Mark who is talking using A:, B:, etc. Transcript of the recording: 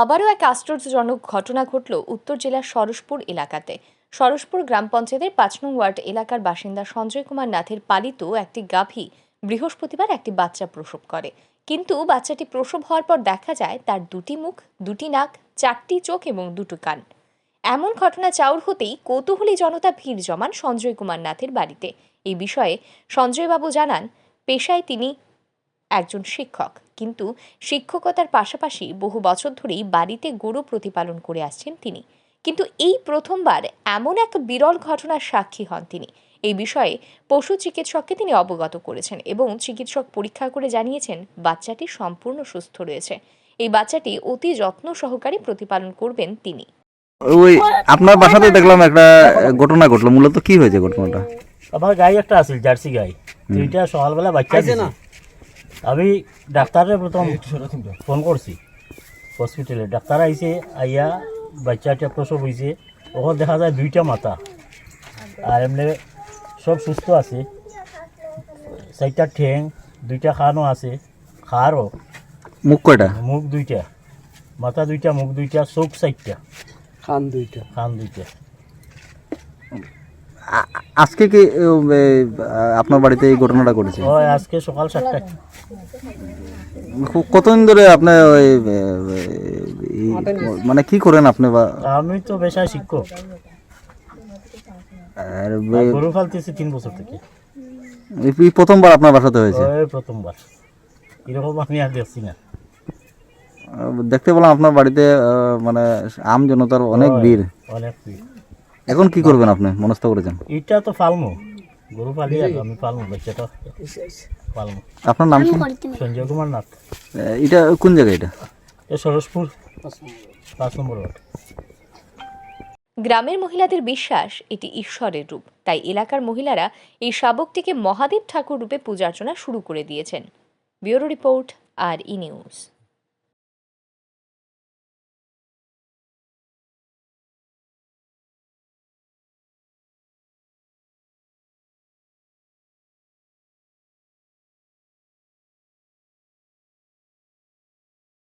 A: আবারও এক আশ্চর্যজনক ঘটনা ঘটল উত্তর জেলার সরসপুর এলাকাতে। সরসপুর গ্রাম পঞ্চায়েতের পাঁচ নং ওয়ার্ড এলাকার বাসিন্দা সঞ্জয় কুমার নাথের পালিত একটি গাভী বৃহস্পতিবার একটি বাচ্চা প্রসব করে। কিন্তু বাচ্চাটি প্রসব হওয়ার পর দেখা যায় তার দুটি মুখ, দুটি নাক, চারটি চোখ এবং দুটো কান। এমন ঘটনা চাউর হতেই কৌতূহলী জনতা ভিড় জমান সঞ্জয় কুমার নাথের বাড়িতে। এই বিষয়ে সঞ্জয়বাবু জানান, পেশায় তিনি একজন শিক্ষক। কিন্তু শিক্ষকতার পাশাপাশি বহু বছর ধরেই বাড়িতে গরু প্রতিপালন করে আসছেন তিনি। কিন্তু এই প্রথমবার এমন এক বিরল ঘটনার সাক্ষী হন তিনি। এই বিষয়ে পশু চিকিৎসককে তিনি অবগত করেছেন এবং চিকিৎসক পরীক্ষা করে জানিয়েছেন বাচ্চাটি সম্পূর্ণ সুস্থ রয়েছে। এই বাচ্চাটি অতি যত্ন সহকারে প্রতিপালন করবেন তিনি।
B: ওই আপনার বাসাতে দেখলাম একটা ঘটনা ঘটলো। মূলত কি হয়েছে ঘটনাটা?
C: আমার গাই একটা আছিল জার্সি গাই দুইটা সকালবেলা বাচ্চা দিছে। আমি ডাক্তারের প্রথম ফোন করছি। হসপিটালে। ডাক্তার আইছে আইয়া বাচ্চাটা প্রসব হয়েছে ওখানে দেখা যায় দুইটা মাথা। আর এমনি সব সুস্থ আছে। চারটা ঠেং দুইটা খানও আছে। খারও
B: মুখ কয়টা?
C: মুখ দুইটা। মাথা দুইটা মুখ দুইটা চোখ চারটা।
D: খান দুইটা।
C: খান দুইটা।
B: আজকে কি আপনার বাড়িতে এই ঘটনাটা ঘটেছে?
C: আজকে সকাল সাতটায়।
B: কতদিন ধরে আপনি ওই মানে কি করেন আপনি বা?
C: আমি তো পেশায় শিক্ষক।
B: আর
C: আর গরু ফালতেছি তিন বছর থেকে।
B: এই প্রথমবার আপনার বাসাতে হয়েছে?
C: প্রথমবার। এরকম আমি আর দেখছি না।
B: দেখতে পেলাম আপনার বাড়িতে মানে আম জনতার অনেক ভিড়।
C: অনেক ভিড়।
B: এখন কি করবেন আপনি? মনস্থ করেছেন
C: এটা তো পালমু। গরু পালি আর আমি পালমু বাচ্চাটা পালমু।
B: আপনার নাম কি?
C: সঞ্জয় কুমার নাথ।
B: এটা কোন জায়গায় এটা?
C: এ সরসপুর। পাঁচ নম্বর ওয়ার্ড।
A: গ্রামের মহিলাদের বিশ্বাস এটি ঈশ্বরের রূপ। তাই এলাকার মহিলারা এই শাবকটিকে মহাদেব ঠাকুর রূপে পূজার্চনা শুরু করে দিয়েছেন। ব্যুরো রিপোর্ট আর ই নিউজ।